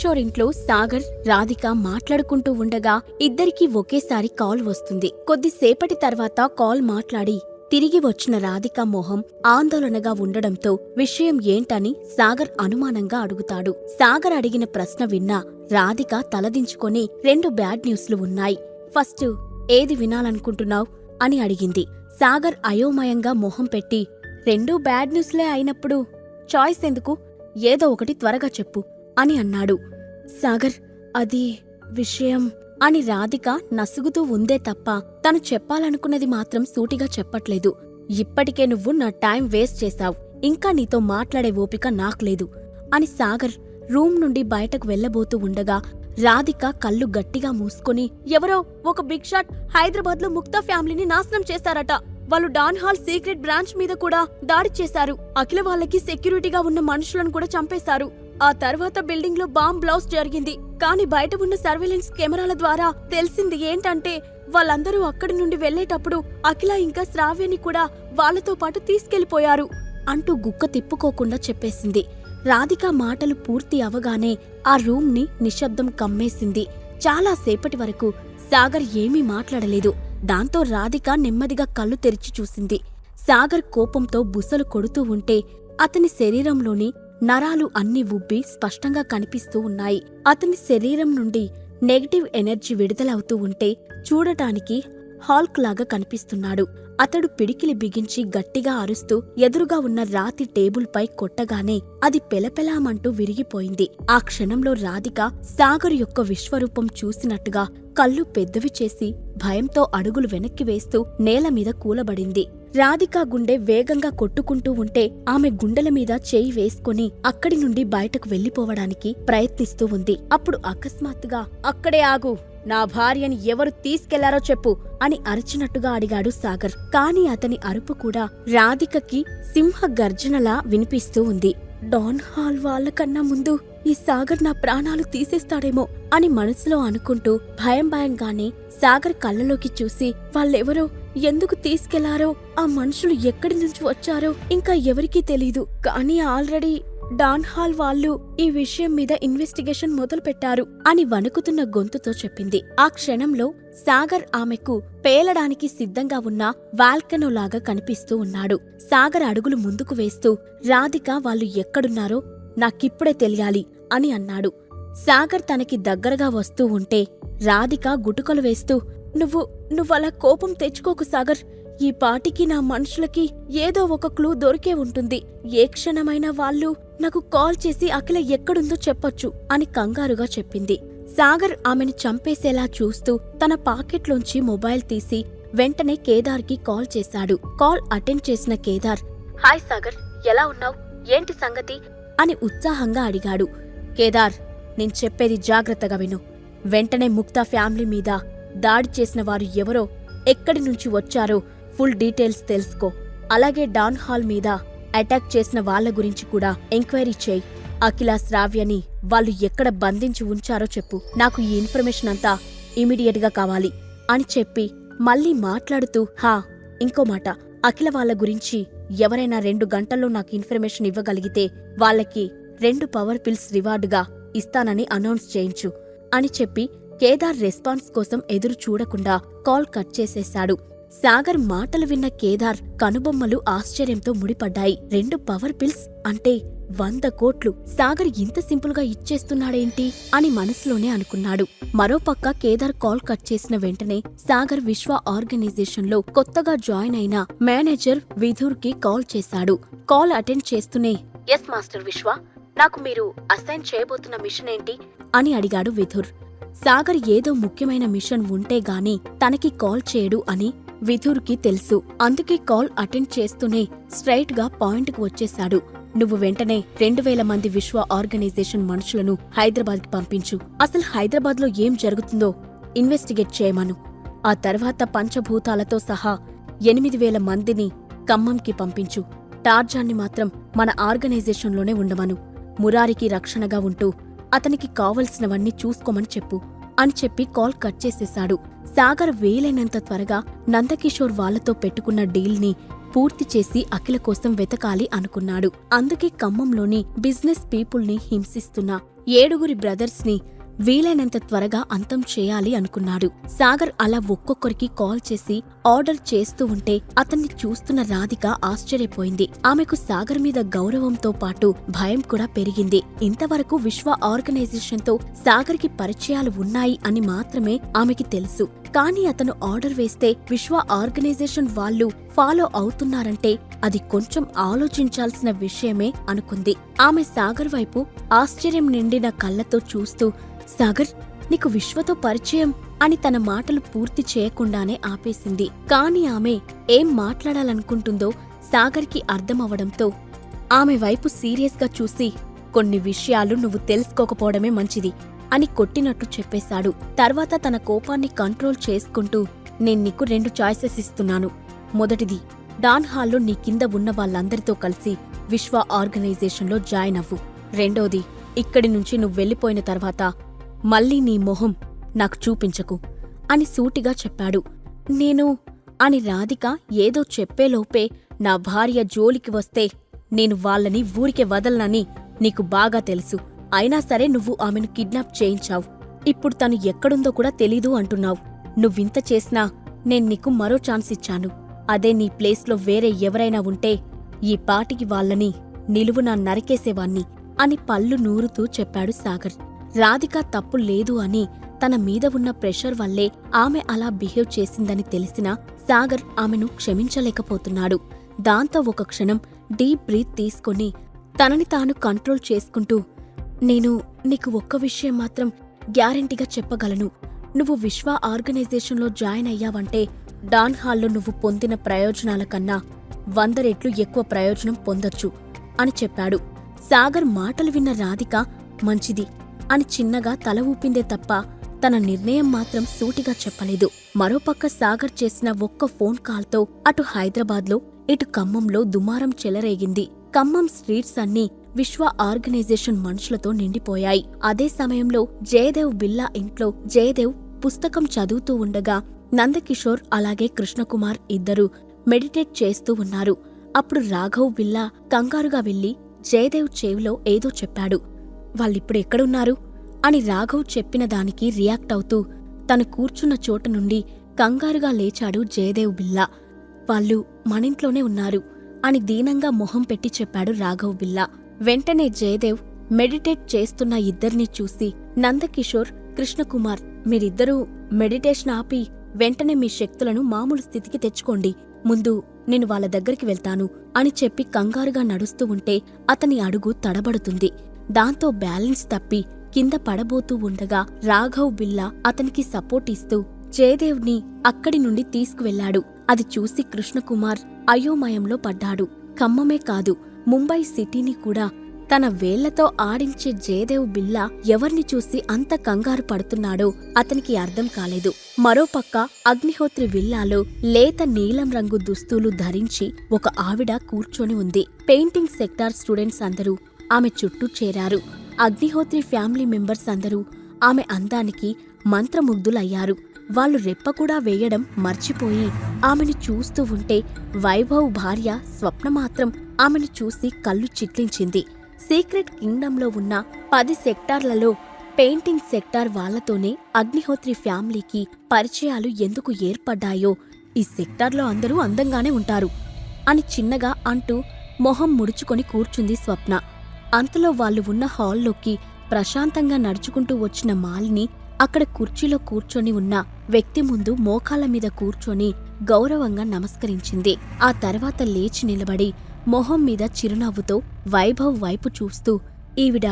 కిషోర్ ఇంట్లో సాగర్ రాధిక మాట్లాడుకుంటూ ఉండగా ఇద్దరికీ ఒకేసారి కాల్ వస్తుంది. కొద్దిసేపటి తర్వాత కాల్ మాట్లాడి తిరిగి వచ్చిన రాధిక మొహం ఆందోళనగా ఉండడంతో విషయం ఏంటని సాగర్ అనుమానంగా అడుగుతాడు. సాగర్ అడిగిన ప్రశ్న విన్నా రాధిక తలదించుకొని రెండు బ్యాడ్ న్యూస్లు ఉన్నాయి. ఫస్ట్ ఏది వినాలనుకుంటున్నావ్? అని అడిగింది. సాగర్ అయోమయంగా మొహం పెట్టి రెండూ బ్యాడ్ న్యూస్లే అయినప్పుడు చాయిస్ ఎందుకు? ఏదో ఒకటి త్వరగా చెప్పు. అని అన్నాడు. సాగర్ అది విషయం అని రాధిక నసుగుతూ ఉందే తప్ప తను చెప్పాలనుకున్నది మాత్రం సూటిగా చెప్పట్లేదు. ఇప్పటికే నువ్వు నా టైం వేస్ట్ చేశావు. ఇంకా నీతో మాట్లాడే ఓపిక నాకులేదు అని సాగర్ రూమ్ నుండి బయటకు వెళ్ళబోతూ ఉండగా రాధిక కళ్ళు గట్టిగా మూసుకొని ఎవరో ఒక బిగ్ షాట్ హైదరాబాద్లో ముక్తా ఫ్యామిలీని నాశనం చేశారట. వాళ్ళు డాన్ హాల్ సీక్రెట్ బ్రాంచ్ మీద కూడా దాడి చేశారు. అఖిల వాళ్ళకి సెక్యూరిటీగా ఉన్న మనుషులను కూడా చంపేశారు. ఆ తర్వాత బిల్డింగ్లో బాంబ్ బ్లాస్ట్ జరిగింది. కానీ బయట ఉన్న సర్వేలెన్స్ కెమెరాల ద్వారా తెలిసింది ఏంటంటే వాళ్ళందరూ అక్కడి నుండి వెళ్ళేటప్పుడు అఖిల ఇంకా శ్రావ్యని కూడా వాళ్ళతో పాటు తీసుకెళ్ళిపోయారు అంటూ గుక్క తిప్పుకోకుండా చెప్పేసింది. రాధిక మాటలు పూర్తి అవగానే ఆ రూమ్ని నిశ్శబ్దం కమ్మేసింది. చాలా సేపటి వరకు సాగర్ ఏమీ మాట్లాడలేదు. దాంతో రాధిక నెమ్మదిగా కళ్ళు తెరిచి చూసింది. సాగర్ కోపంతో బుసలు కొడుతూ ఉంటే అతని శరీరంలోని నరాలు అన్ని ఉబ్బి స్పష్టంగా కనిపిస్తూ ఉన్నాయి. అతని శరీరం నుండి నెగటివ్ ఎనర్జీ విడుదలవుతూ ఉంటే చూడటానికి హాల్క్ లాగా కనిపిస్తున్నాడు. అతడు పిడికిలి బిగించి గట్టిగా అరుస్తూ ఎదురుగా ఉన్న రాతి టేబుల్పై కొట్టగానే అది పెలపెలామంటూ విరిగిపోయింది. ఆ క్షణంలో రాధిక సాగర్ యొక్క విశ్వరూపం చూసినట్టుగా కళ్ళు పెద్దవి చేసి భయంతో అడుగులు వెనక్కి వేస్తూ నేల మీద కూలబడింది. రాధిక గుండె వేగంగా కొట్టుకుంటూ ఉంటే ఆమె గుండెల మీద చేయి వేసుకుని అక్కడి నుండి బయటకు వెళ్ళిపోవడానికి ప్రయత్నిస్తూ ఉంది. అప్పుడు అకస్మాత్తుగా అక్కడే ఆగు. నా భార్యని ఎవరు తీసుకెళ్ళారో చెప్పు అని అరిచినట్టుగా అడిగాడు సాగర్. కాని అతని అరుపు కూడా రాధికకి సింహ గర్జనలా వినిపిస్తూ ఉంది. డాన్ హాల్ వాళ్ళకన్నా ముందు ఈ సాగర్ నా ప్రాణాలు తీసేస్తాడేమో అని మనసులో అనుకుంటూ భయం భయంగానే సాగర్ కళ్ళలోకి చూసి వాళ్ళెవరో ఎందుకు తీసుకెళ్ళారో ఆ మనుషులు ఎక్కడి నుంచి వచ్చారో ఇంకా ఎవరికీ తెలీదు. కానీ ఆల్రెడీ డాన్ హాల్ వాళ్ళు ఈ విషయం మీద ఇన్వెస్టిగేషన్ మొదలుపెట్టారు అని వణుకుతున్న గొంతుతో చెప్పింది. ఆ క్షణంలో సాగర్ ఆమెకు పేలడానికి సిద్ధంగా ఉన్న వాల్కనోలాగా కనిపిస్తూ ఉన్నాడు. సాగర్ అడుగులు ముందుకు వేస్తూ రాధిక వాళ్ళు ఎక్కడున్నారో నాకిప్పుడే తెలియాలి అని అన్నాడు. సాగర్ తనకి దగ్గరగా వస్తూ ఉంటే రాధిక గుటుకలు వేస్తూ నువ్వు నువ్వలా కోపం తెచ్చుకోకు సాగర్ ఈ పాటికి నా మనుషులకి ఏదో ఒక క్లూ దొరికే ఉంటుంది. ఏ క్షణమైనా వాళ్ళు నాకు కాల్ చేసి అఖిల ఎక్కడుందో చెప్పొచ్చు అని కంగారుగా చెప్పింది. సాగర్ ఆమెను చంపేసేలా చూస్తూ తన పాకెట్లోంచి మొబైల్ తీసి వెంటనే కేదార్కి కాల్ చేశాడు. కాల్ అటెండ్ చేసిన కేదార్ హాయ్ సాగర్ ఎలా ఉన్నావు? ఏంటి సంగతి? అని ఉత్సాహంగా అడిగాడు. కేదార్ నేను చెప్పేది జాగ్రత్తగా విను. వెంటనే ముక్తా ఫ్యామిలీ మీద దాడి చేసిన వారు ఎవరో ఎక్కడి నుంచి వచ్చారో ఫుల్ డీటెయిల్స్ తెలుసుకో. అలాగే డాన్ హాల్ మీద అటాక్ చేసిన వాళ్ళ గురించి కూడా ఎంక్వైరీ చేయి. అఖిల శ్రావ్యని వాళ్ళు ఎక్కడ బంధించి ఉంచారో చెప్పు. నాకు ఈ ఇన్ఫర్మేషన్ అంతా ఇమీడియట్గా కావాలి అని చెప్పి మళ్ళీ మాట్లాడుతూ హా ఇంకో మాట. అఖిల వాళ్ళ గురించి ఎవరైనా రెండు గంటల్లో నాకు ఇన్ఫర్మేషన్ ఇవ్వగలిగితే వాళ్ళకి రెండు పవర్ పిల్స్ రివార్డుగా ఇస్తానని అనౌన్స్ చేయించు అని చెప్పి కేదార్ రెస్పాన్స్ కోసం ఎదురు చూడకుండా కాల్ కట్ చేసేశాడు. సాగర్ మాటలు విన్న కేదార్ కనుబొమ్మలు ఆశ్చర్యంతో ముడిపడ్డాయి. రెండు పవర్ పిల్స్ అంటే వంద కోట్లు. సాగర్ ఇంత సింపుల్గా ఇచ్చేస్తున్నాడేంటి అని మనసులోనే అనుకున్నాడు. మరోపక్క కేదార్ కాల్ కట్ చేసిన వెంటనే సాగర్ విశ్వ ఆర్గనైజేషన్లో కొత్తగా జాయిన్ అయిన మేనేజర్ విధుర్కి కాల్ చేశాడు. కాల్ అటెండ్ చేస్తూనే ఎస్ మాస్టర్ విశ్వ నాకు మీరు అసైన్ చేయబోతున్న మిషన్ ఏంటి? అని అడిగాడు విధుర్. సాగర్ ఏదో ముఖ్యమైన మిషన్ ఉంటే గాని తనకి కాల్ చేయడు అని విధుర్కి తెలుసు. అందుకే కాల్ అటెండ్ చేస్తూనే స్ట్రైట్గా పాయింట్కి వచ్చేశాడు. నువ్వు వెంటనే రెండు వేల మంది విశ్వ ఆర్గనైజేషన్ మనుషులను హైదరాబాద్కి పంపించు. అసలు హైదరాబాద్లో ఏం జరుగుతుందో ఇన్వెస్టిగేట్ చేయమను. ఆ తర్వాత పంచభూతాలతో సహా ఎనిమిది వేల మందిని ఖమ్మంకి పంపించు. టార్జాన్ని మాత్రం మన ఆర్గనైజేషన్లోనే ఉండమను. మురారికి రక్షణగా ఉంటూ అతనికి కావలసినవన్నీ చూసుకోమని చెప్పు. అని చెప్పి కాల్ కట్ చేసేశాడు. సాగర్ వీలైనంత త్వరగా నందకిషోర్ వాళ్ళతో పెట్టుకున్న డీల్ని పూర్తి చేసి అఖిల కోసం వెతకాలి అనుకున్నాడు. అందుకే ఖమ్మంలోని బిజినెస్ పీపుల్ని హింసిస్తున్న ఏడుగురి బ్రదర్స్ని వీలైనంత త్వరగా అంతం చేయాలి అనుకున్నాడు. సాగర్ అలా ఒక్కొక్కరికి కాల్ చేసి ఆర్డర్ చేస్తూ ఉంటే అతన్ని చూస్తున్న రాధిక ఆశ్చర్యపోయింది. ఆమెకు సాగర్ మీద గౌరవంతో పాటు భయం కూడా పెరిగింది. ఇంతవరకు విశ్వ ఆర్గనైజేషన్తో సాగర్కి పరిచయాలు ఉన్నాయి అని మాత్రమే ఆమెకి తెలుసు. కానీ అతను ఆర్డర్ వేస్తే విశ్వ ఆర్గనైజేషన్ వాళ్ళు ఫాలో అవుతున్నారంటే అది కొంచెం ఆలోచించాల్సిన విషయమే అనుకుంది. ఆమె సాగర్ వైపు ఆశ్చర్యం నిండిన కళ్ళతో చూస్తూ సాగర్ నీకు విశ్వతో పరిచయం అని తన మాటలు పూర్తి చేయకుండానే ఆపేసింది. కాని ఆమె ఏం మాట్లాడాలనుకుంటుందో సాగర్కి అర్థమవడంతో ఆమె వైపు సీరియస్గా చూసి కొన్ని విషయాలు నువ్వు తెలుసుకోకపోవడమే మంచిది అని కొట్టినట్టు చెప్పేశాడు. తర్వాత తన కోపాన్ని కంట్రోల్ చేసుకుంటూ నేను నీకు రెండు చాయిసెస్ ఇస్తున్నాను. మొదటిది డాన్ హాల్లో నీ కింద ఉన్న వాళ్ళందరితో కలిసి విశ్వ ఆర్గనైజేషన్లో జాయిన్ అవ్వు. రెండోది ఇక్కడి నుంచి నువ్వు వెళ్ళిపోయిన తర్వాత మళ్ళీ నీ మొహం నాకు చూపించకు అని సూటిగా చెప్పాడు. నేను అని రాధిక ఏదో చెప్పేలోపే నా భార్య జోలికి వస్తే నేను వాళ్ళని ఊరికే వదలనని నీకు బాగా తెలుసు. అయినా సరే నువ్వు ఆమెను కిడ్నాప్ చేయించావు. ఇప్పుడు తను ఎక్కడుందో కూడా తెలీదు అంటున్నావు. నువ్వింత చేసినా నేను నీకు మరో ఛాన్స్ ఇచ్చాను. అదే నీ ప్లేస్లో వేరే ఎవరైనా ఉంటే ఈ పాటికి వాళ్ళని నిలువునా నరికేసేవాణ్ణి అని పళ్ళు నూరుతూ చెప్పాడు సాగర్. రాధిక తప్పు లేదు అని తన మీద ఉన్న ప్రెషర్ వల్లే ఆమె అలా బిహేవ్ చేసిందని తెలిసినా సాగర్ ఆమెను క్షమించలేకపోతున్నాడు. దాంతో ఒక క్షణం డీప్ బ్రీత్ తీసుకొని తనని తాను కంట్రోల్ చేసుకుంటూ నేను నీకు ఒక్క విషయం మాత్రం గ్యారెంటీగా చెప్పగలను. నువ్వు విశ్వ ఆర్గనైజేషన్లో జాయిన్ అయ్యావంటే డాన్ హాల్లో నువ్వు పొందిన ప్రయోజనాల కన్నా వంద రెట్లు ఎక్కువ ప్రయోజనం పొందొచ్చు అని చెప్పాడు. సాగర్ మాటలు విన్న రాధిక మంచిది. అని చిన్నగా తల ఊపిందే తప్ప తన నిర్ణయం మాత్రం సూటిగా చెప్పలేదు. మరోపక్క సాగర్ చేసిన ఒక్క ఫోన్ కాల్తో అటు హైదరాబాద్లో ఇటు ఖమ్మంలో దుమారం చెలరేగింది. ఖమ్మం స్ట్రీట్స్ అన్నీ విశ్వ ఆర్గనైజేషన్ మనుషులతో నిండిపోయాయి. అదే సమయంలో జయదేవ్ బిల్లా ఇంట్లో జయదేవ్ పుస్తకం చదువుతూ ఉండగా నందకిషోర్ అలాగే కృష్ణకుమార్ ఇద్దరూ మెడిటేట్ చేస్తూ ఉన్నారు. అప్పుడు రాఘవ్ బిల్లా కంగారుగా వెళ్ళి జయదేవ్ చెవిలో ఏదో చెప్పాడు. వాళ్ళిప్పుడు ఎక్కడున్నారు? అని రాఘవ్ చెప్పిన దానికి రియాక్ట్ అవుతూ తను కూర్చున్న చోట నుండి కంగారుగా లేచాడు జయదేవ్ బిల్లా. వాళ్ళు మనింట్లోనే ఉన్నారు అని దీనంగా మొహం పెట్టి చెప్పాడు రాఘవ్ బిల్లా. వెంటనే జయదేవ్ మెడిటేట్ చేస్తున్న ఇద్దరిని చూసి నందకిషోర్ కృష్ణకుమార్ మీరిద్దరూ మెడిటేషన్ ఆపి వెంటనే మీ శక్తులను మామూలు స్థితికి తెచ్చుకోండి. ముందు నేను వాళ్ళ దగ్గరికి వెళ్తాను అని చెప్పి కంగారుగా నడుస్తూ ఉంటే అతని అడుగు తడబడుతుంది. దాంతో బ్యాలెన్స్ తప్పి కింద పడబోతూ ఉండగా రాఘవ్ బిల్లా అతనికి సపోర్ట్ ఇస్తూ జయదేవ్ని అక్కడి నుండి తీసుకువెళ్ళాడు అది చూసి కృష్ణకుమార్ అయోమయంలో పడ్డాడు. ఖమ్మమే కాదు ముంబై సిటీని కూడా తన వేళ్ళతో ఆడించే జయదేవ్ బిల్లా ఎవర్ని చూసి అంత కంగారు పడుతున్నాడో అతనికి అర్థం కాలేదు. మరోపక్క అగ్నిహోత్రి విల్లాలో లేత నీలం రంగు దుస్తులు ధరించి ఒక ఆవిడ కూర్చొని ఉంది. పెయింటింగ్ సెక్టార్ స్టూడెంట్స్ అందరూ ఆమె చుట్టూ చేరారు. అగ్నిహోత్రి ఫ్యామిలీ మెంబర్స్ అందరూ ఆమె అందానికి మంత్రముగ్ధులయ్యారు. వాళ్ళు రెప్ప కూడా వేయడం మర్చిపోయి ఆమెను చూస్తూ ఉంటే వైభవ్ భార్య స్వప్న మాత్రం ఆమెను చూసి కళ్ళు చిట్లించింది. సీక్రెట్ కింగ్డంలో ఉన్న పది సెక్టార్లలో పెయింటింగ్ సెక్టార్ వాళ్ళతోనే అగ్నిహోత్రి ఫ్యామిలీకి పరిచయాలు ఎందుకు ఏర్పడ్డాయో ఈ సెక్టార్లో అందరూ అందంగానే ఉంటారు అని చిన్నగా అంటూ మొహం ముడుచుకొని కూర్చుంది స్వప్న. అంతలో వాళ్ళు ఉన్న హాల్లోకి ప్రశాంతంగా నడుచుకుంటూ వచ్చిన మాలిని అక్కడ కుర్చీలో కూర్చొని ఉన్న వ్యక్తి ముందు మోకాల మీద కూర్చొని గౌరవంగా నమస్కరించింది. ఆ తర్వాత లేచి నిలబడి మొహం మీద చిరునవ్వుతో వైభవ్ వైపు చూస్తూ ఈవిడ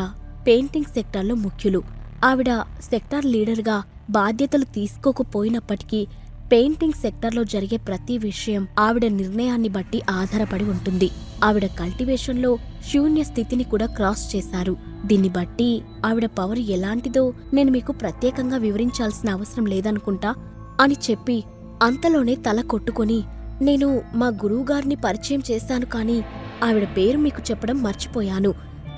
పెయింటింగ్ సెక్టార్లో ముఖ్యులు. ఆవిడ సెక్టార్ లీడర్గా బాధ్యతలు తీసుకోకపోయినప్పటికీ పెయింటింగ్ సెక్టార్లో జరిగే ప్రతి విషయం ఆవిడ నిర్ణయాన్ని బట్టి ఆధారపడి ఉంటుంది. ఆవిడ కల్టివేషన్లో శూన్య స్థితిని కూడా క్రాస్ చేశారు. దీన్ని బట్టి ఆవిడ పవర్ ఎలాంటిదో నేను మీకు ప్రత్యేకంగా వివరించాల్సిన అవసరం లేదనుకుంటా అని చెప్పి అంతలోనే తల కొట్టుకొని నేను మా గురువుగారిని పరిచయం చేశాను కానీ ఆవిడ పేరు మీకు చెప్పడం మర్చిపోయాను.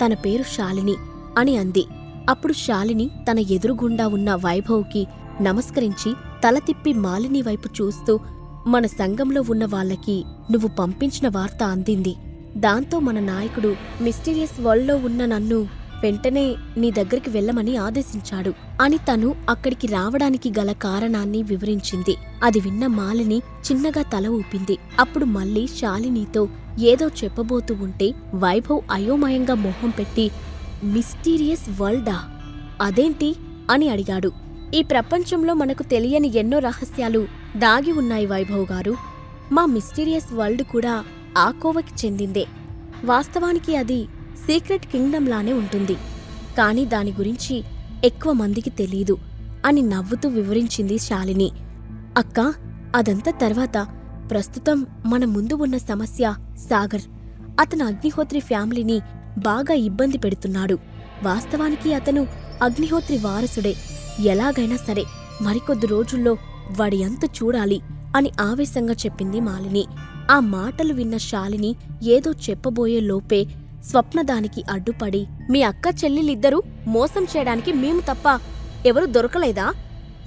తన పేరు శాలిని అని అంది. అప్పుడు శాలిని తన ఎదురుగుండా ఉన్న వైభవ్కి నమస్కరించి తల తిప్పి మాలిని వైపు చూస్తూ మన సంఘంలో ఉన్న వాళ్ళకి నువ్వు పంపించిన వార్త అందింది. దాంతో మన నాయకుడు మిస్టీరియస్ వరల్డ్లో ఉన్న నన్ను వెంటనే నీ దగ్గరికి వెళ్ళమని ఆదేశించాడు అని తను అక్కడికి రావడానికి గల కారణాన్ని వివరించింది. అది విన్న మాలిని చిన్నగా తల ఊపింది. అప్పుడు మళ్ళీ శాలినితో ఏదో చెప్పబోతూ ఉంటే వైభవ్ అయోమయంగా మొహం పెట్టి మిస్టీరియస్ వరల్డా? అదేంటి? అని అడిగాడు. ఈ ప్రపంచంలో మనకు తెలియని ఎన్నో రహస్యాలు దాగి ఉన్నాయి వైభవ్ గారు. మా మిస్టీరియస్ వరల్డ్ కూడా ఆ కోవకి చెందిందే. వాస్తవానికి అది సీక్రెట్ కింగ్డమ్ లానే ఉంటుంది. కానీ దాని గురించి ఎక్కువ మందికి తెలీదు అని నవ్వుతూ వివరించింది శాలిని. అక్క అదంతా తర్వాత. ప్రస్తుతం మన ముందు ఉన్న సమస్య సాగర్. అతను అగ్నిహోత్రి ఫ్యామిలీని బాగా ఇబ్బంది పెడుతున్నాడు. వాస్తవానికి అతను అగ్నిహోత్రి వారసుడే. ఎలాగైనా సరే మరికొద్ది రోజుల్లో వాడి అంత చూడాలి అని ఆవేశంగా చెప్పింది మాలిని. ఆ మాటలు విన్న శాలిని ఏదో చెప్పబోయే లోపే స్వప్న దానికి అడ్డుపడి మీ అక్క చెల్లెలిద్దరూ మోసం చేయడానికి మేము తప్ప ఎవరు దొరకలేదా?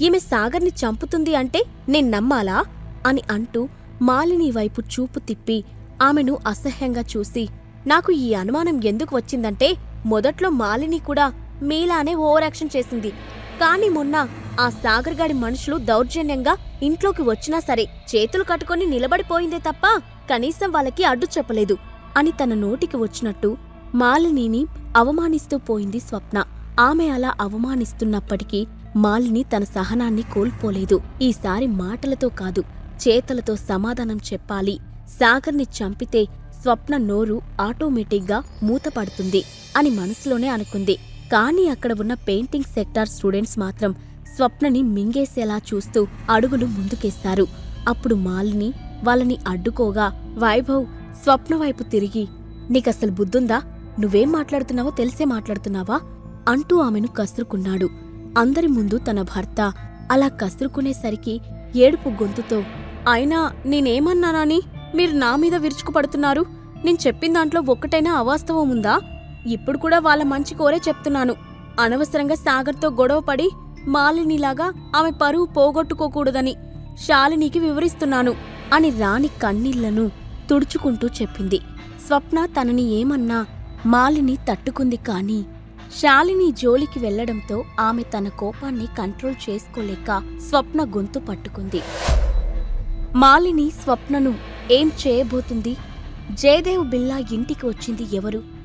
ఈమె సాగర్ని చంపుతుంది అంటే నేను నమ్మాలా? అని అంటూ మాలిని వైపు చూపు తిప్పి ఆమెను అసహ్యంగా చూసి నాకు ఈ అనుమానం ఎందుకు వచ్చిందంటే మొదట్లో మాలిని కూడా మీలానే ఓవరాక్షన్ చేసింది. కాని మొన్న ఆ సాగర్ గాడి మనుషులు దౌర్జన్యంగా ఇంట్లోకి వచ్చినా సరే చేతులు కట్టుకొని నిలబడిపోయిందే తప్ప కనీసం వాళ్ళకి అడ్డు చెప్పలేదు అని తన నోటికి వచ్చినట్టు మాలినిని అవమానిస్తూ పోయింది స్వప్న. ఆమె అలా అవమానిస్తున్నప్పటికీ మాలిని తన సహనాన్ని కోల్పోలేదు. ఈసారి మాటలతో కాదు చేతలతో సమాధానం చెప్పాలి. సాగర్ని చంపితే స్వప్న నోరు ఆటోమేటిక్గా మూతపడుతుంది అని మనసులోనే అనుకుంది. కానీ అక్కడ ఉన్న పెయింటింగ్ సెక్టార్ స్టూడెంట్స్ మాత్రం స్వప్నని మింగేసేలా చూస్తూ అడుగులు ముందుకేశారు అప్పుడు మాలిని వాళ్ళని అడ్డుకోగా వైభవ్ స్వప్న వైపు తిరిగి నీకసలు బుద్ధుందా? నువ్వేం మాట్లాడుతున్నావో తెలిసే మాట్లాడుతున్నావా? అంటూ ఆమెను కసురుకున్నాడు. అందరి ముందు తన భర్త అలా కసురుకునేసరికి ఏడుపు గొంతుతో అయినా నేనేమన్నానని మీరు నా మీద విరుచుకుపడుతున్నారు? నేను చెప్పిన దాంట్లో ఒక్కటైనా అవాస్తవం ఉందా? ఇప్పుడు కూడా వాళ్ళ మంచి కోరే చెప్తున్నాను. అనవసరంగా సాగర్తో గొడవపడి మాలినిలాగా ఆమె పరువు పోగొట్టుకోకూడదని శాలినికి వివరిస్తున్నాను అని రాణి కన్నీళ్ళను తుడుచుకుంటూ చెప్పింది. స్వప్న తనని ఏమన్నా మాలిని తట్టుకుంది కాని శాలిని జోలికి వెళ్ళడంతో ఆమె తన కోపాన్ని కంట్రోల్ చేసుకోలేక స్వప్న గొంతు పట్టుకుంది. మాలిని స్వప్నను ఏం చేయబోతుంది? జయదేవ్ బిల్లా ఇంటికి వచ్చింది ఎవరు?